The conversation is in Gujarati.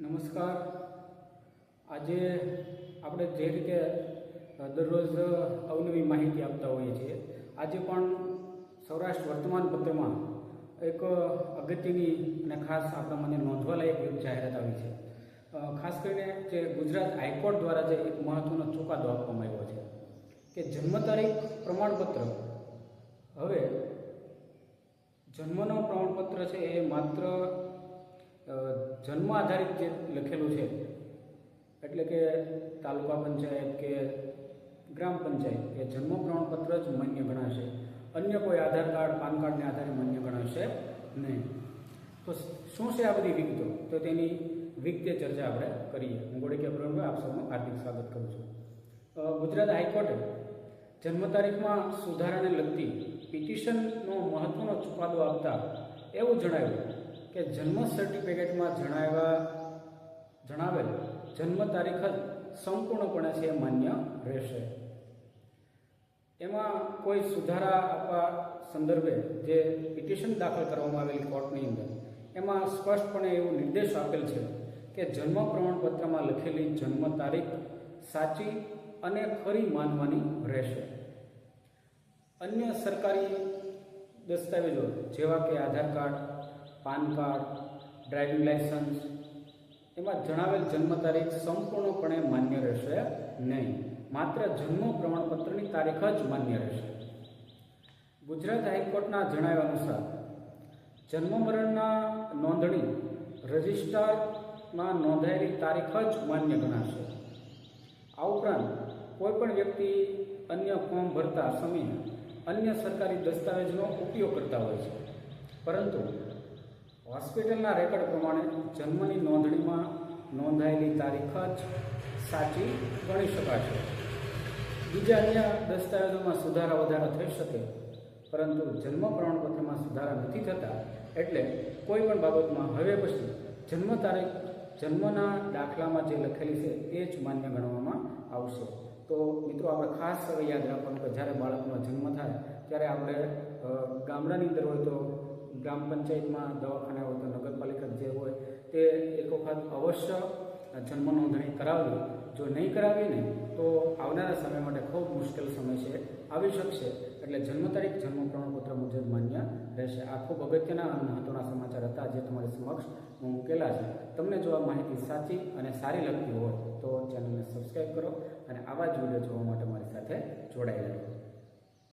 નમસ્કાર. આજે આપણે જે રીતે દરરોજ અવનવી માહિતી આપતા હોઈએ છીએ, આજે પણ સૌરાષ્ટ્ર વર્તમાન પત્રમાં એક અગત્યની અને ખાસ આપણા મને નોંધવાલાયક એક જાહેરાત આવી છે. ખાસ કરીને જે ગુજરાત હાઈકોર્ટ દ્વારા જે એક મહત્વનો ચુકાદો આપવામાં આવ્યો છે કે જન્મ તારીખ પ્રમાણપત્ર. હવે જન્મનો પ્રમાણપત્ર છે એ જન્મ આધારિત જે લખેલું છે, એટલે કે તાલુકા પંચાયત કે ગ્રામ પંચાયત, એ જન્મ પ્રમાણપત્ર જ માન્ય ગણાશે. અન્ય કોઈ આધાર કાર્ડ, પાન કાર્ડને આધારે માન્ય ગણાશે નહીં. તો શું છે આ બધી વિગતો? તો તેની વિગતે ચર્ચા આપણે કરીએ. હું ગોળીકે પ્રવીણભાઈ આપ સૌનું હાર્દિક સ્વાગત કરું છું. ગુજરાત હાઈકોર્ટે જન્મ તારીખમાં સુધારાને લગતી પિટિશનનો મહત્વનો ચુકાદો આપતા એવું જણાવ્યું કે જન્મ સર્ટિફિકેટમાં જણાવ્યા, જણાવેલ જન્મ તારીખ જ સંપૂર્ણપણે છે માન્ય રહેશે. એમાં કોઈ સુધારા આપવા સંદર્ભે જે પિટિશન દાખલ કરવામાં આવેલી કોર્ટની અંદર, એમાં સ્પષ્ટપણે એવો નિર્દેશ આપેલ છે કે જન્મ પ્રમાણપત્રમાં લખેલી જન્મ તારીખ સાચી અને ખરી માનવાની રહેશે. અન્ય સરકારી દસ્તાવેજો જેવા કે Aadhaar card PAN card, driving licence એમાં જણાવેલ જન્મ તારીખ સંપૂર્ણપણે માન્ય રહેશે નહીં. માત્ર જન્મ પ્રમાણપત્રની તારીખ જ માન્ય રહેશે. ગુજરાત હાઈકોર્ટના જણાવ્યા અનુસાર, જન્મ મરણના નોંધણી રજિસ્ટરમાં નોંધાયેલી તારીખ જ માન્ય ગણાશે. આ ઉપરાંત, કોઈ પણ વ્યક્તિ અન્ય ફોર્મ ભરતા સમયે અન્ય સરકારી દસ્તાવેજનો ઉપયોગ કરતા હોય છે. પરંતુ હોસ્પિટલના રેકર્ડ પ્રમાણે જન્મની નોંધણીમાં નોંધાયેલી તારીખ જ સાચી ગણી શકાશે બીજા અન્ય દસ્તાવેજોમાં સુધારા વધારા થઈ શકે, પરંતુ જન્મ પ્રમાણપત્રમાં સુધારા નથી થતા એટલે કોઈ પણ બાબતમાં હવે પછી જન્મ તારીખ, જન્મના દાખલામાં જે લખેલી છે એ જ માન્ય ગણવામાં આવશે. તો મિત્રો, આપણે ખાસ હવે યાદ રાખવાનું કે જ્યારે બાળકનો જન્મ થાય, ત્યારે આપણે ગામડાની અંદર હોય તો ગ્રામ પંચાયતમાં દવાખાના હોય તો નગરપાલિકા જે હોય તે એક વખત અવશ્ય જન્મ નોંધણી કરાવવી. જો નહીં કરાવીને, તો આવનારા સમય માટે ખૂબ મુશ્કેલ સમય છે, આવી શકશે. એટલે જન્મ તારીખ, જન્મ પ્રમાણપત્ર મુજબ માન્ય રહેશે. આ ખૂબ અગત્યના અને મહત્વના સમાચાર હતા જે તમારી સમક્ષ હું મૂકેલા છે. તમને જો આ માહિતી સાચી અને સારી લગતી હોય, તો ચેનલને સબસ્ક્રાઈબ કરો અને આવા જ વીડિયો જોવા માટે મારી સાથે જોડાયેલા રહો.